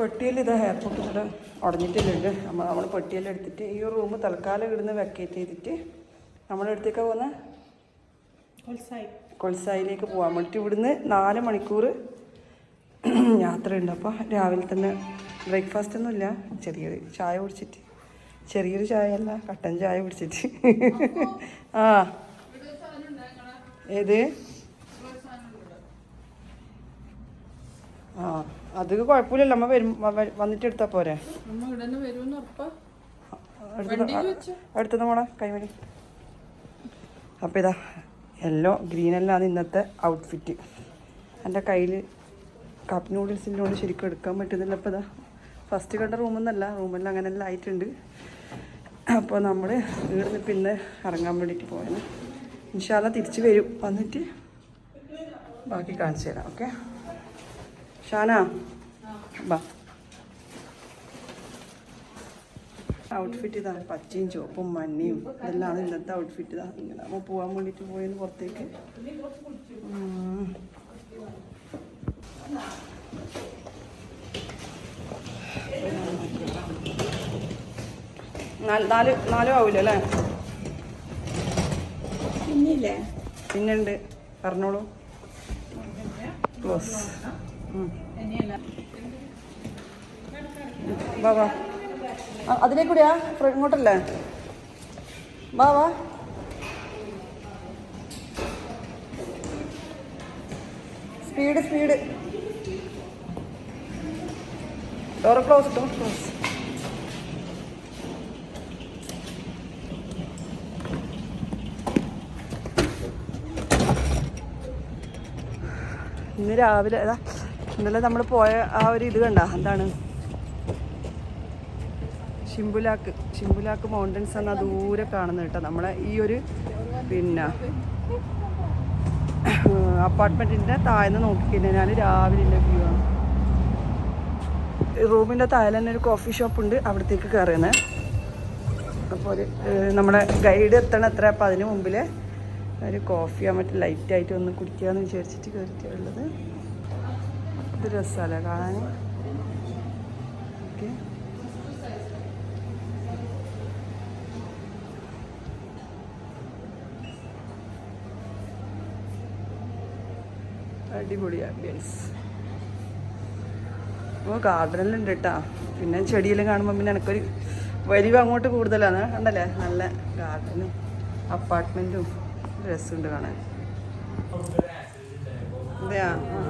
പെട്ടിയിൽ ഇത് ഹെയർ പൊട്ടിച്ചിട്ട് ഉടഞ്ഞിട്ടില്ലുണ്ട്. നമ്മൾ നമ്മൾ പെട്ടിയിലെടുത്തിട്ട് ഈ റൂം തൽക്കാലം ഇവിടുന്ന് വെക്കേറ്റ് ചെയ്തിട്ട് നമ്മളെടുത്തേക്കാ കൊൽസായി. കൊൽസായിലേക്ക് പോകാൻ വേണ്ടിയിട്ട് ഇവിടുന്ന് നാല് മണിക്കൂർ യാത്രയുണ്ട്. അപ്പോൾ രാവിലെ തന്നെ ബ്രേക്ക്ഫാസ്റ്റ് ഒന്നുമില്ല ചെറിയൊരു ചായ കുടിച്ചിട്ട്. ചെറിയൊരു ചായ അല്ല കട്ടൻ ചായ കുടിച്ചിട്ട്. ആ. ഏത്? ആ. അത് കുഴപ്പമില്ലല്ലോ. അമ്മ വരും വന്നിട്ട് എടുത്താ പോരെ. എടുത്തത് മോളെ കൈമണി അപ്പോൾ ഇതാ യെല്ലോ ഗ്രീൻ എല്ലാം ഇന്നത്തെ ഔട്ട്ഫിറ്റ് എന്റെ കയ്യിൽ കപ്പ് നൂഡിൽസിന്റെ കൊണ്ട് ശരിക്കും എടുക്കാൻ പറ്റുന്നില്ല. അപ്പോൾ ഇതാ ഫസ്റ്റ് കണ്ട റൂമെന്നല്ല റൂമെല്ലാം അങ്ങനെല്ലാം ആയിട്ടുണ്ട്. അപ്പോൾ നമ്മൾ ഇവിടുന്ന് പിന്നെ ഇറങ്ങാൻ വേണ്ടിയിട്ട് പോയത് ഇൻഷാല്ല തിരിച്ചു വരും. വന്നിട്ട് ബാക്കി കാണിച്ചു തരാം ഓക്കെ? ഷാന? ബാ. ഔട്ട്ഫിറ്റ് ഇതാണ് പച്ചയും ചുവപ്പും മഞ്ഞയും ഇതെല്ലാം ഇന്നത്തെ ഔട്ട്ഫിറ്റ് ഇതാ. ഇങ്ങനെ നമ്മൾ പോകാൻ വേണ്ടിയിട്ട് പോയെന്ന് പുറത്തേക്ക്. നാല് നാല് ആവില്ല അല്ലേ? പിന്നില്ലേ? പിന്നെ ഉണ്ട് പറഞ്ഞോളൂ ക്ലോസ് വാ കൂടിയാ ഇങ്ങോട്ടല്ലേ? വാ വാ. Speed speed door close door close ഇന്ന് രാവിലെ അതാ ഇന്നലെ നമ്മൾ പോയ ആ ഒരു ഇത് കണ്ട? എന്താണ്? ഷിംബുലാക്ക്. ഷിംബുലാക്ക് മൗണ്ടൻസ് ആണ് ദൂരെ കാണുന്നത് കേട്ടോ. നമ്മളെ ഈ ഒരു പിന്നെ അപ്പാർട്ട്മെന്റിന്റെ താഴ്ന്ന് നോക്കിക്കഴിഞ്ഞാൽ രാവിലെ വ്യൂ ആണ് റൂമിന്റെ താഴെ തന്നെ ഒരു കോഫി ഷോപ്പ് ഉണ്ട്. അവിടത്തേക്ക് കയറുന്നത് അപ്പോൾ ഒരു നമ്മുടെ ഗൈഡ് എത്തണം എത്ര അപ്പം അതിന് മുമ്പിൽ ഒരു കോഫിയോ മറ്റേ ലൈറ്റായിട്ട് ഒന്ന് കുടിക്കുക എന്ന് വിചാരിച്ചിട്ട് കയറിയിട്ടുള്ളത് ഇത് രസമല്ലേ കാണാൻ? ഓക്കെ. അടിപൊളി ആംബിയൻസ് ഓ ഗാർഡനിലുണ്ട് കേട്ടോ പിന്നെ ചെടിയെല്ലാം കാണുമ്പോൾ പിന്നെ എനിക്കൊരു വലിവ് അങ്ങോട്ട് കൂടുതലാണ്. കണ്ടല്ലേ? നല്ല ഗാർഡനും അപ്പാർട്ട്മെന്റും രസമുണ്ട് കാണാൻ. അതെയാ ആ,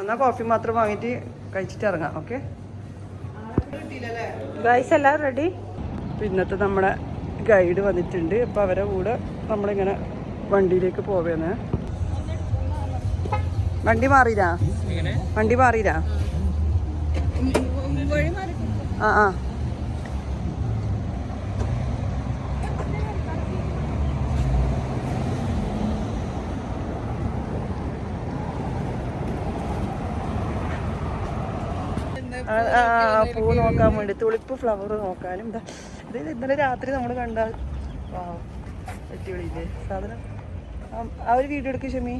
എന്നാ കോഫി മാത്രം വാങ്ങിയിട്ട് കഴിച്ചിട്ട് ഇറങ്ങാം ഓക്കെ ഗൈസ് എല്ലാവരും റെഡി പിന്നത്തെ നമ്മുടെ ഗൈഡ് വന്നിട്ടുണ്ട്. അപ്പോൾ അവരെ കൂടെ നമ്മളിങ്ങനെ വണ്ടിയിലേക്ക് പോവേന്ന്. വണ്ടി മാറിയില്ല? വണ്ടി മാറിയില്ല? ആ ആ. പൂ നോക്കാൻ വേണ്ടി തുളിപ്പ് ഫ്ലവർ നോക്കാനും ഇതാ. ഇത് ഇന്നലെ രാത്രി നമ്മൾ കണ്ട അടിപൊളിയില്ലേ സാധനം. ആ ഒരു വീഡിയോ എടുക്ക് ഷമി.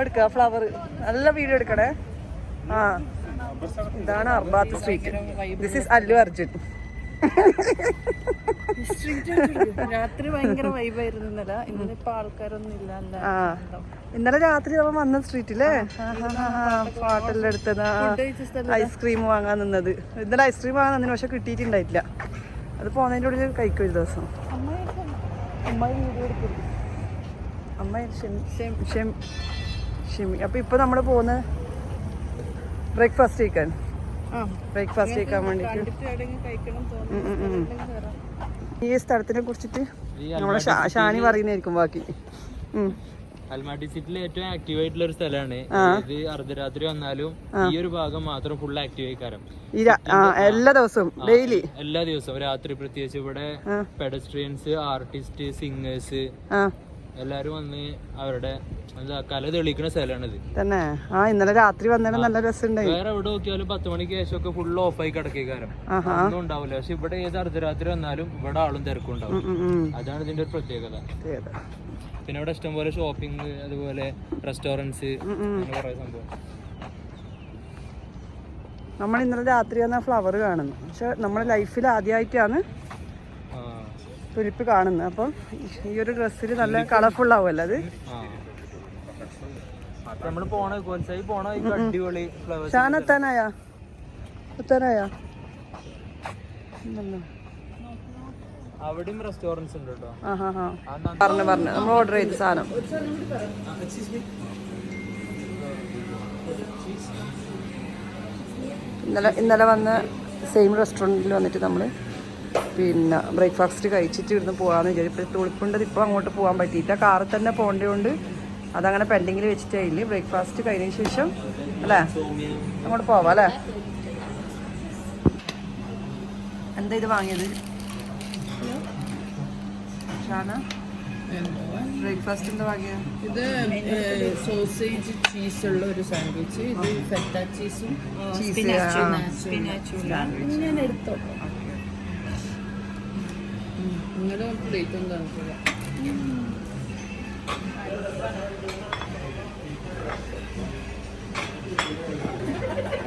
എടുക്ക ഫ്ലവർ നല്ല വീഡിയോ എടുക്കണേ. ആ. ഇതാണ് Arbat street this is Allu Arjun. രാത്രി ഭയങ്കര വൈബായിരുന്നു ഇന്നലെ. ഇന്നലെ ഇപ്പൊ ആൾക്കാരൊന്നും ഇല്ല അല്ല ഇന്നലെ രാത്രി നമ്മൾ വന്ന സ്ട്രീറ്റില്ലേ പാട്ടെല്ലാം എടുത്തത് ഐസ്ക്രീം വാങ്ങാൻ നിന്നത്. ഇന്നലെ ഐസ്ക്രീം വാങ്ങാൻ നിന്നു പക്ഷെ കിട്ടിയിട്ടുണ്ടായിട്ടില്ല. അത് പോകുന്നതിന്റെ ഉള്ളിൽ കഴിക്കും ഒരു ദിവസം. അമ്മ ഷെമി അപ്പോൾ ഇപ്പോൾ നമ്മൾ പോകുന്നത് ബ്രേക്ക്ഫാസ്റ്റ് കഴിക്കാൻ. ബ്രേക്ക്ഫാസ്റ്റ് കഴിക്കാൻ വേണ്ടിട്ട്. ഈ സ്ഥലത്തിനെ കുറിച്ചിട്ട് നമ്മളെ ഷാനി പറയുന്നതായിരിക്കും ബാക്കി. അൽമാട്ടി സിറ്റിയിൽ ഏറ്റവും ആക്റ്റീവ് ആയിട്ടുള്ള ഒരു സ്ഥലമാണ് ഇത് അർദ്ധരാത്രി വന്നാലും ഈ ഒരു ഭാഗം മാത്രം ഫുൾ ആക്റ്റീവ് ആയിക്കാരം. എല്ലാ ദിവസവും ഡെയിലി എല്ലാ ദിവസവും രാത്രി പ്രത്യേകിച്ച് ഇവിടെ പെഡസ്ട്രിയൻസ് ആർട്ടിസ്റ്റ് സിംഗേഴ്സ് എല്ലാരും വന്ന് അവരുടെ എന്താ കല തെളിയിക്കുന്ന സ്ഥലമാണിത്. തന്നെ. ആ ഇന്നലെ രാത്രി വന്നേരം നല്ല രസമുണ്ടായി. വേറെ എവിടെ നോക്കിയാലും പത്ത് മണിക്ക് ശേഷം ഒക്കെ ഫുള്ള് ഓഫായി കിടക്കേക്കാരം ഒന്നും ഉണ്ടാവില്ല. പക്ഷെ ഇവിടെ ഏത് അർദ്ധരാത്രി വന്നാലും ഇവിടെ ആളും തിരക്കും ഉണ്ടാവും. അതാണ് ഇതിന്റെ ഒരു പ്രത്യേകത. പിന്നെ ഇവിടെ ഇഷ്ടംപോലെ ഷോപ്പിംഗ് അതുപോലെ റെസ്റ്റോറന്റ്സ് ഉം. അങ്ങനെ കുറെ സംഭവം. നമ്മൾ ഇന്നലെ രാത്രി വന്ന ഫ്ലവർ കാണുന്നു. പക്ഷെ നമ്മുടെ ലൈഫിൽ ആദ്യമായിട്ടാണ് തുലിപ്പ് കാണുന്നത് അപ്പം ഈ ഒരു ഡ്രസ്സിൽ നല്ല കളർഫുൾ ആവുമല്ലോ അത് പോണ പോണ അടിപൊളി ഫ്ലവേഴ്സ് ഷാൻ എത്താനായാ? എത്താനായാ? അവിടെയും റെസ്റ്റോറൻസ് ഉണ്ട് കേട്ടോ പറഞ്ഞു പറഞ്ഞു. നമ്മൾ ഓർഡർ ചെയ്ത സാധനം. ഇന്നലെ ഇന്നലെ വന്ന സെയിം റെസ്റ്റോറന്റിൽ വന്നിട്ട് നമ്മൾ പിന്നെ ബ്രേക്ക്ഫാസ്റ്റ് കഴിച്ചിട്ട് ഇവിടുന്ന് പോകാമെന്ന് വിചാരിച്ചു. തുളിപ്പുണ്ടത് ഇപ്പോൾ അങ്ങോട്ട് പോകാൻ പറ്റിയില്ല. കാറിൽ തന്നെ പോകേണ്ടതുകൊണ്ട് അതങ്ങനെ പെൻഡിങ്ങിൽ വെച്ചിട്ടേ ഇല്ല. ബ്രേക്ക്ഫാസ്റ്റ് കഴിഞ്ഞതിന് ശേഷം അല്ലേ? അങ്ങോട്ട് പോവാം അല്ലേ? എന്താ ഇത് വാങ്ങിയത്? ഷാന? ബ്രേക്ക്ഫാസ്റ്റ് എന്താ വാങ്ങിയത്? ഇത് സോസേജ് ചീസ് ഉള്ള ഒരു സാൻഡ്വിച്ച് ഇത് ഫെറ്റ ചീസും ചീസ് ഞാൻ എടുത്തോ നിങ്ങളുടെ പ്ലേറ്റ് ഒന്ന് തണുക്കുക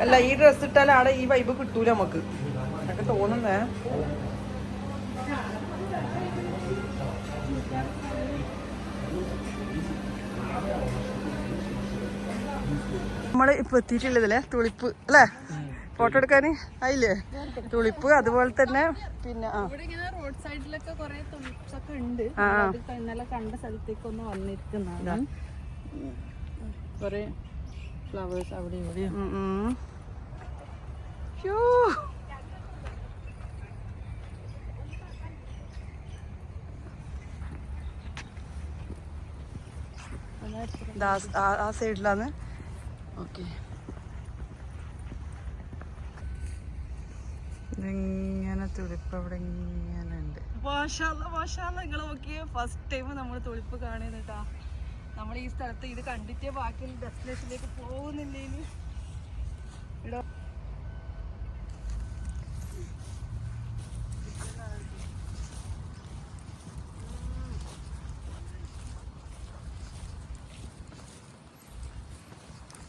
അല്ല ഈ ഡ്രസ് ഇട്ടാൽ ആടെ ഈ വൈബ് കിട്ടൂല നമുക്ക്. എനിക്ക് തോന്നുന്നേ. നമ്മൾ ഇപ്പൊ എത്തിയിട്ടുള്ളതല്ലേ? തുളിപ്പ് അല്ലേ? ഫോട്ടോ എടുക്കാൻ? ആയില്ലേ? തുളിപ്പ് അതുപോലെ തന്നെ. പിന്നെ റോഡ് സൈഡിലൊക്കെ കുറെ ഉണ്ട്. ഇന്നലെ കണ്ട സ്ഥലത്തേക്ക് ഒന്ന് വന്നിരിക്കുന്നതാണ് കുറെ ഫ്ലവേഴ്സ് അവിടെ ഇവിടെ ഉം, ഉം. യ്യോ. ദാ ആ- ആ സൈഡിലാണ് ഓക്കെ. ഇങ്ങനെ തുളിപ്പ് അവിടെ ഇങ്ങനെ ഉണ്ട്. നോക്കിയേ ഫസ്റ്റ് ടൈം നമ്മൾ തുളിപ്പ് കാണുന്നത് കേട്ടാ നമ്മൾ ഈ സ്ഥലത്ത് ഇത് കണ്ടിട്ടേ ബാക്കി ഡെസ്റ്റിനേഷനിലേക്ക് പോകുന്നില്ലേന്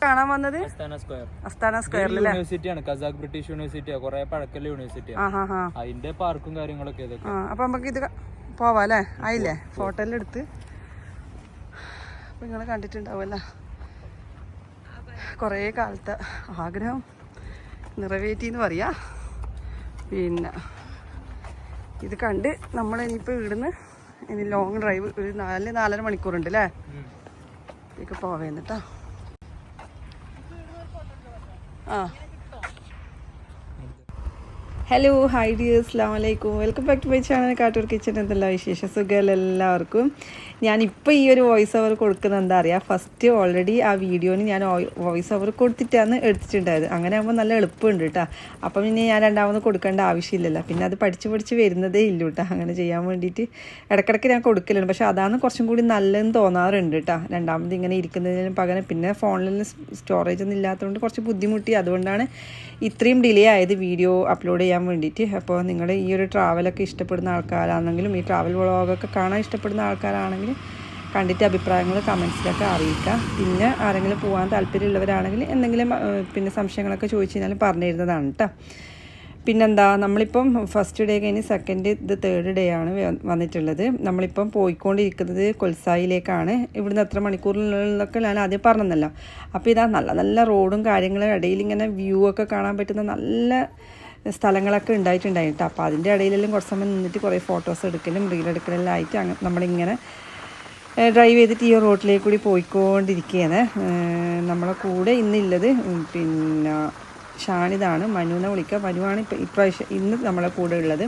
കാണാൻ വന്നത്? Astana square. അസ്താന സ്ക്വയറിലല്ലേ യൂണിവേഴ്സിറ്റിയാണ് കസാഖ് ബ്രിട്ടീഷ് യൂണിവേഴ്സിറ്റിയാ കുറെ പഴക്കല്ല യൂണിവേഴ്സിറ്റിയാണ് അതിന്റെ പാർക്കും കാര്യങ്ങളൊക്കെ ഇതൊക്കെ. ആ നമുക്ക് ഇത് പോവാം അല്ലേ? ആയില്ലേ? ഫോട്ടോയിൽ എടുത്ത്. അപ്പം നിങ്ങൾ കണ്ടിട്ടുണ്ടാവുമല്ലോ. കുറേ കാലത്തെ ആഗ്രഹം നിറവേറ്റി എന്ന് പറയാ. പിന്നെ ഇത് കണ്ട് നമ്മൾ ഇനിയിപ്പോൾ ഇവിടുന്ന് ഇനി ലോങ് ഡ്രൈവ് ഒരു നാല് നാലര മണിക്കൂറുണ്ട് അല്ലേ? ഉം. പോവേന്ന് പോവേന്നിട്ടാ ഹലോ ഹൈ ഡിയർ അസ്ലാം വലൈക്കും welcome back to my channel Kattoor kitchen എന്തെല്ലാം വിശേഷ? സുഖമല്ല എല്ലാവർക്കും? ഞാനിപ്പോൾ ഈ ഒരു വോയിസ് ഓവർ കൊടുക്കുന്നത് എന്താ അറിയുക ഫസ്റ്റ് ഓൾറെഡി ആ വീഡിയോന് ഞാൻ വോയിസ് ഓവർ കൊടുത്തിട്ടാണ് എടുത്തിട്ടുണ്ടായത്. അങ്ങനെ ആകുമ്പോൾ നല്ല എളുപ്പമുണ്ട് കേട്ടോ അപ്പം പിന്നെ ഞാൻ രണ്ടാമത് കൊടുക്കേണ്ട ആവശ്യമില്ലല്ലോ. പിന്നെ അത് പഠിച്ച് പഠിച്ച് വരുന്നതേ ഇല്ല കേട്ടോ അങ്ങനെ ചെയ്യാൻ വേണ്ടിയിട്ട് ഇടയ്ക്കിടയ്ക്ക് ഞാൻ കൊടുക്കലുണ്ട്. പക്ഷേ അതാണ് കുറച്ചും കൂടി നല്ലതെന്ന് തോന്നാറുണ്ട് കേട്ടോ രണ്ടാമത് ഇങ്ങനെ ഇരിക്കുന്നതിനും പകരം പിന്നെ ഫോണിൽ സ്റ്റോറേജ് ഒന്നും ഇല്ലാത്തതുകൊണ്ട് കുറച്ച് ബുദ്ധിമുട്ടി. അതുകൊണ്ടാണ് ഇത്രയും ഡിലേ ആയത് വീഡിയോ അപ്ലോഡ് ചെയ്യാൻ വേണ്ടിയിട്ട്. അപ്പോൾ നിങ്ങൾ ഈ ഒരു ട്രാവലൊക്കെ ഇഷ്ടപ്പെടുന്ന ആൾക്കാരാണെങ്കിലും ഈ ട്രാവൽ വ്ളോഗൊക്കെ കാണാൻ ഇഷ്ടപ്പെടുന്ന ആൾക്കാരാണെങ്കിൽ കണ്ടിട്ട് അഭിപ്രായങ്ങൾ കമൻസിലൊക്കെ അറിയിക്കാം പിന്നെ ആരെങ്കിലും പോകാൻ താല്പര്യമുള്ളവരാണെങ്കിൽ എന്തെങ്കിലും പിന്നെ സംശയങ്ങളൊക്കെ ചോദിച്ചു കഴിഞ്ഞാൽ പറഞ്ഞു തരുന്നതാണ് കേട്ടോ പിന്നെന്താ നമ്മളിപ്പം ഫസ്റ്റ് ഡേ കഴിഞ്ഞ് സെക്കൻഡ് ഇത് തേർഡ് ഡേ ആണ് വന്നിട്ടുള്ളത്. നമ്മളിപ്പം പോയിക്കൊണ്ടിരിക്കുന്നത് കൊൽസായിലേക്കാണ്. ഇവിടുന്ന് എത്ര മണിക്കൂറിലൊക്കെ ഞാൻ ആദ്യം പറഞ്ഞല്ലോ അപ്പോൾ ഇതാ നല്ല നല്ല റോഡും കാര്യങ്ങളും ഇടയിൽ ഇങ്ങനെ വ്യൂ ഒക്കെ കാണാൻ പറ്റുന്ന നല്ല സ്ഥലങ്ങളൊക്കെ ഉണ്ടായിട്ടുണ്ടായിട്ടോ അപ്പോൾ അതിന്റെ ഇടയിലെല്ലാം കുറച്ച് സമയം നിന്നിട്ട് കുറേ ഫോട്ടോസ് എടുക്കലും റീൽ എടുക്കലെല്ലാം ആയിട്ട് നമ്മളിങ്ങനെ ഡ്രൈവ് ചെയ്തിട്ട് ഈ റോട്ടിലേക്ക് കൂടി പോയിക്കൊണ്ടിരിക്കുകയാണ് നമ്മളെ കൂടെ ഇന്നുള്ളത് പിന്നെ ഷാനിതാണ്. മനുവിനെ വിളിക്കുക മനുവാണ് ഇപ്പം ഇപ്രാവശ്യം ഇന്ന് നമ്മളെ കൂടെ ഉള്ളത്.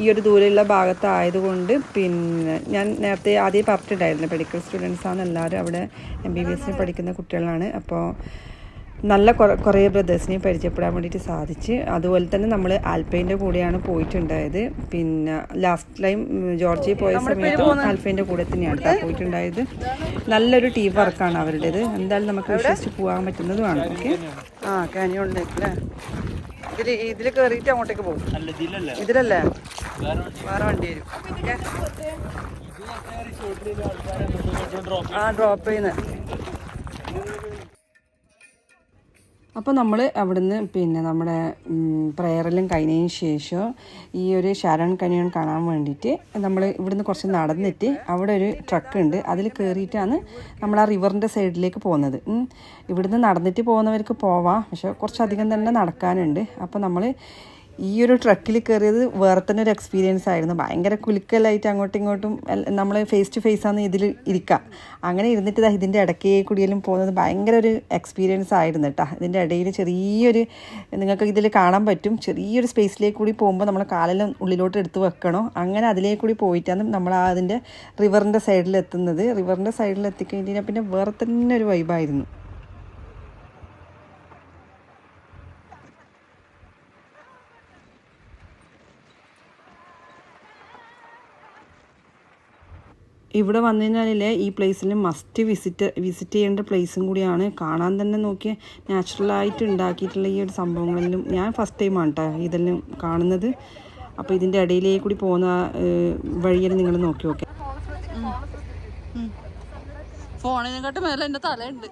ഈ ഒരു ദൂരെയുള്ള ഭാഗത്തായതുകൊണ്ട് പിന്നെ ഞാൻ നേരത്തെ ആദ്യം പറഞ്ഞിട്ടുണ്ടായിരുന്നു മെഡിക്കൽ സ്റ്റുഡൻസാണ് എല്ലാവരും അവിടെ എം ബി ബി എസിന് പഠിക്കുന്ന കുട്ടികളാണ്. അപ്പോൾ നല്ല കുറേ കുറേ ബ്രദേഴ്സിനെ പരിചയപ്പെടാൻ വേണ്ടിയിട്ട് സാധിച്ച്. അതുപോലെ തന്നെ നമ്മൾ ആൽപ്പൈന്റെ കൂടെയാണ് പോയിട്ടുണ്ടായത്. പിന്നെ ലാസ്റ്റ് ടൈം ജോർജിയ പോയ സമയത്ത് ആൽഫൈന്റെ കൂടെ തന്നെയാണ് പോയിട്ടുണ്ടായത്. നല്ലൊരു ടീം വർക്കാണ് അവരുടേത്. എന്തായാലും നമുക്ക് വിശ്വസിച്ച് പോകാൻ പറ്റുന്നതുമാണ് ഓക്കെ? ആ കാനിയോണിലേക്ക് ഇതിൽ ഇതിൽ കയറിയിട്ട് അങ്ങോട്ടേക്ക് പോകും. ഇതിലല്ല? വേറെ വണ്ടി. വരും. ആ ഡ്രോപ്പ് ചെയ്യുന്നത് അപ്പോൾ നമ്മൾ അവിടുന്ന് പിന്നെ നമ്മുടെ പ്രയറെല്ലാം കഴിഞ്ഞതിന് ശേഷം ഈ ഒരു ഷാരോൺ കനിയൻ കാണാൻ വേണ്ടിയിട്ട് നമ്മൾ ഇവിടുന്ന് കുറച്ച് നടന്നിട്ട് അവിടെ ഒരു ട്രക്ക് ഉണ്ട്. അതിൽ കയറിയിട്ടാണ് നമ്മൾ ആ റിവറിന്റെ സൈഡിലേക്ക് പോകുന്നത്. ഇവിടുന്ന് നടന്നിട്ട് പോകുന്നവർക്ക് പോവാം. പക്ഷെ കുറച്ചധികം തന്നെ നടക്കാനുണ്ട്. അപ്പോൾ നമ്മൾ ഈ ഒരു ട്രക്കിൽ കയറിയത് വേറെ തന്നെ ഒരു എക്സ്പീരിയൻസ് ആയിരുന്നു. ഭയങ്കര കുലുക്കലായിട്ട് അങ്ങോട്ടും ഇങ്ങോട്ടും നമ്മൾ ഫേസ് ടു ഫേസ് ആണ് ഇതിൽ ഇരിക്കുക അങ്ങനെ ഇരുന്നിട്ട് ദാ ഇതിന്റെ ഇടയ്ക്ക് കൂടിയാലും പോകുന്നത് ഭയങ്കര ഒരു എക്സ്പീരിയൻസ് ആയിരുന്നു കേട്ടോ ഇതിന്റെ ഇടയിൽ ചെറിയൊരു നിങ്ങൾക്ക് ഇതിൽ കാണാൻ പറ്റും. ചെറിയൊരു സ്പേസിലേക്ക് കൂടി പോകുമ്പോൾ നമ്മൾ കാലെല്ലാം ഉള്ളിലോട്ട് എടുത്ത് വെക്കണോ? അങ്ങനെ അതിലേക്ക് കൂടി പോയിട്ടാണ് നമ്മൾ ആ അതിന്റെ റിവറിന്റെ സൈഡിൽ എത്തുന്നത്. റിവറിന്റെ സൈഡിൽ എത്തിക്കഴിഞ്ഞാൽ പിന്നെ വേറെ തന്നെ ഒരു വൈബായിരുന്നു ഇവിടെ വന്നു കഴിഞ്ഞാലേ ഈ പ്ലേസിൽ മസ്റ്റ് വിസിറ്റ് വിസിറ്റ് ചെയ്യേണ്ട പ്ലേസും കൂടിയാണ്. കാണാൻ തന്നെ നോക്കിയ നാച്ചുറലായിട്ട് ഉണ്ടാക്കിയിട്ടുള്ള ഈ ഒരു സംഭവങ്ങളിലും ഞാൻ ഫസ്റ്റ് ടൈമാണ് കേട്ടോ ഇതെല്ലാം കാണുന്നത്. അപ്പോൾ ഇതിന്റെ ഇടയിലേക്ക് കൂടി പോകുന്ന വഴിയിൽ വഴിയെല്ലാം നിങ്ങൾ നോക്കി നോക്കി. ഫോണിനെക്കാട്ടും മേലെ എന്റെ തലയുണ്ട്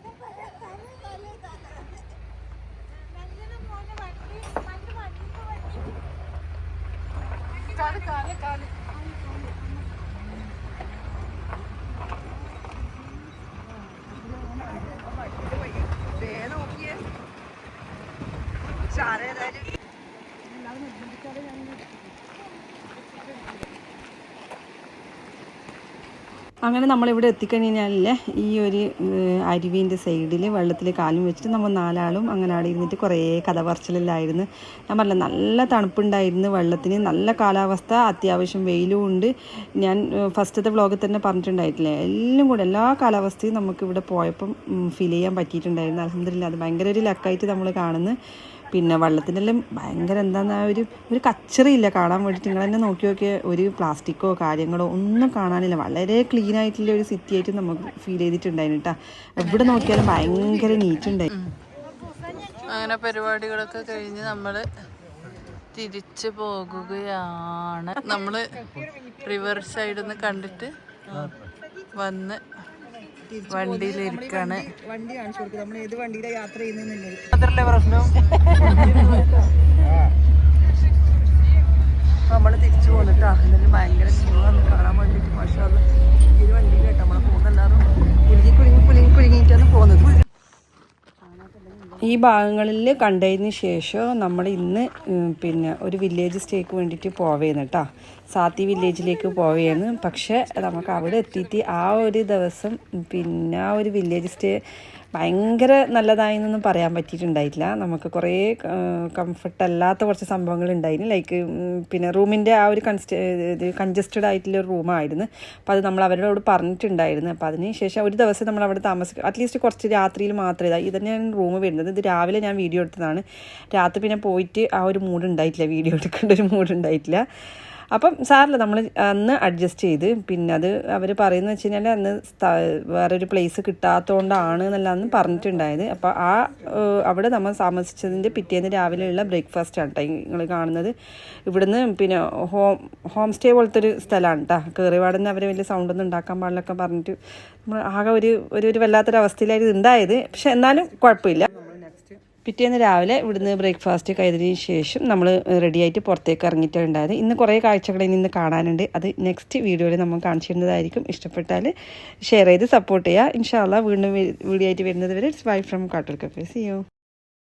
അങ്ങനെ നമ്മളിവിടെ എത്തിക്കഴിഞ്ഞാലേ ഈ ഒരു അരുവിന്റെ സൈഡിൽ വെള്ളത്തിൽ കാലും വെച്ചിട്ട് നമ്മൾ നാലാളും അങ്ങനെ അവിടെ ഇരുന്നിട്ട് കുറേ കഥ പറച്ചിലെല്ലായിരുന്നു ഞാൻ പറഞ്ഞില്ല നല്ല തണുപ്പുണ്ടായിരുന്നു വെള്ളത്തിന് നല്ല കാലാവസ്ഥ അത്യാവശ്യം വെയിലും ഉണ്ട്. ഞാൻ ഫസ്റ്റത്തെ വ്ളോഗിൽ തന്നെ പറഞ്ഞിട്ടുണ്ടായിട്ടില്ലേ എല്ലാം കൂടെ എല്ലാ കാലാവസ്ഥയും നമുക്ക് ഇവിടെ പോയപ്പം ഫീൽ ചെയ്യാൻ പറ്റിയിട്ടുണ്ടായിരുന്നു. അലഹമില്ല അത് ഭയങ്കര ഒരു ലക്കായിട്ട് നമ്മൾ കാണുന്നു. പിന്നെ വെള്ളത്തിനെല്ലാം ഭയങ്കര എന്താന്ന് ആ ഒരു ഒരു കച്ചറയില്ല. കാണാൻ വേണ്ടിയിട്ട് നിങ്ങൾ തന്നെ നോക്കി നോക്കിയ ഒരു പ്ലാസ്റ്റിക്കോ കാര്യങ്ങളോ ഒന്നും കാണാനില്ല. വളരെ ക്ലീൻ ആയിട്ടുള്ള ഒരു സിറ്റി ആയിട്ട് നമുക്ക് ഫീൽ ചെയ്തിട്ടുണ്ടായിരുന്നു കേട്ടോ എവിടെ നോക്കിയാലും ഭയങ്കര നീറ്റ് ഉണ്ടായി അങ്ങനെ പരിപാടികളൊക്കെ കഴിഞ്ഞ് നമ്മൾ തിരിച്ചു പോകുകയാണ്. നമ്മൾ റിവർ സൈഡിൽ നിന്ന് കണ്ടിട്ട് വന്ന് വണ്ടിയിലിരിക്കാണ് വണ്ടി കാണിച്ചു കൊടുക്കും. നമ്മൾ ഏത് വണ്ടിയിലെ യാത്ര ചെയ്യുന്നില്ല അതല്ലേ പ്രശ്നം? നമ്മൾ തിരിച്ചു പോന്നിട്ടാ എന്നിട്ട് ഭയങ്കര ആണ് കാണാൻ വേണ്ടിയിട്ട് പക്ഷേ ഈ ഒരു വണ്ടിയിൽ ഈ ഭാഗങ്ങളിൽ കണ്ടതിന് ശേഷം നമ്മൾ ഇന്ന് പിന്നെ ഒരു വില്ലേജ് സ്റ്റേക്ക് വേണ്ടിയിട്ട് പോവേന്ന് കേട്ടോ സാത്തി വില്ലേജിലേക്ക് പോവേന്ന്. പക്ഷേ നമുക്ക് അവിടെ എത്തിയിട്ട് ആ ഒരു ദിവസം പിന്നെ ആ ഒരു വില്ലേജ് സ്റ്റേ ഭയങ്കര നല്ലതായെന്നൊന്നും പറയാൻ പറ്റിയിട്ടുണ്ടായിട്ടില്ല. നമുക്ക് കുറേ കംഫർട്ട് അല്ലാത്ത കുറച്ച് സംഭവങ്ങൾ ഉണ്ടായിരുന്നു. ലൈക്ക് പിന്നെ റൂമിന്റെ ആ ഒരു കൺസ്റ്റ് ഇത് കൺജസ്റ്റഡ് ആയിട്ടുള്ള ഒരു റൂമായിരുന്നു അപ്പോൾ അത് നമ്മൾ അവരോട് പറഞ്ഞിട്ടുണ്ടായിരുന്നു. അപ്പോൾ അതിന് ശേഷം ഒരു ദിവസം നമ്മൾ അവിടെ താമസിക്കും അറ്റ്ലീസ്റ്റ് കുറച്ച് രാത്രിയിൽ മാത്രമേ ഇതാ ഇത് തന്നെയാണ് റൂം വരുന്നത്. ഇത് രാവിലെ ഞാൻ വീഡിയോ എടുത്തതാണ്. രാത്രി പിന്നെ പോയിട്ട് ആ ഒരു മൂഡ് ഉണ്ടായിട്ടില്ല. വീഡിയോ എടുക്കേണ്ട ഒരു മൂഡ് ഉണ്ടായിട്ടില്ല. അപ്പം സാറില്ല നമ്മൾ അന്ന് അഡ്ജസ്റ്റ് ചെയ്ത് പിന്നെ അത് അവർ പറയുന്നത് വെച്ച് കഴിഞ്ഞാൽ അന്ന് വേറൊരു പ്ലേസ് കിട്ടാത്തതുകൊണ്ടാണ് എന്നെല്ലാം പറഞ്ഞിട്ടുണ്ടായത്. അപ്പോൾ ആ അവിടെ നമ്മൾ താമസിച്ചതിന്റെ പിറ്റേന്ന് രാവിലെയുള്ള ബ്രേക്ക്ഫാസ്റ്റ് ആണ് കേട്ടോ നിങ്ങൾ കാണുന്നത്. ഇവിടുന്ന് പിന്നെ ഹോം ഹോം സ്റ്റേ പോലത്തെ ഒരു സ്ഥലമാണ് കേട്ടോ കയറിപാടുന്ന അവർ വലിയ സൗണ്ടൊന്നും ഉണ്ടാക്കാൻ പാടില്ലൊക്കെ പറഞ്ഞിട്ട് നമ്മൾ ആകെ ഒരു ഒരു ഒരു വല്ലാത്തൊരു അവസ്ഥയിലായിരുന്നു ഉണ്ടായത്. പക്ഷെ എന്നാലും കുഴപ്പമില്ല. പിറ്റേന്ന് രാവിലെ ഇവിടുന്ന് ബ്രേക്ക്ഫാസ്റ്റ് കഴിഞ്ഞതിന് ശേഷം നമ്മൾ റെഡിയായിട്ട് പുറത്തേക്ക് ഇറങ്ങിയിട്ടുണ്ടായത്. ഇന്ന് കുറേ കാഴ്ചകൾ ഇനി ഇന്ന് കാണാനുണ്ട്. അത് നെക്സ്റ്റ് വീഡിയോയിൽ നമ്മൾ കാണിച്ചിരുന്നതായിരിക്കും. ഇഷ്ടപ്പെട്ടാൽ ഷെയർ ചെയ്ത് സപ്പോർട്ട് ചെയ്യുക. ഇൻഷാല്ല വീണ്ടും വീഡിയോ ആയിട്ട് വരുന്നത് വരെ it's bye from Kattoor cafe you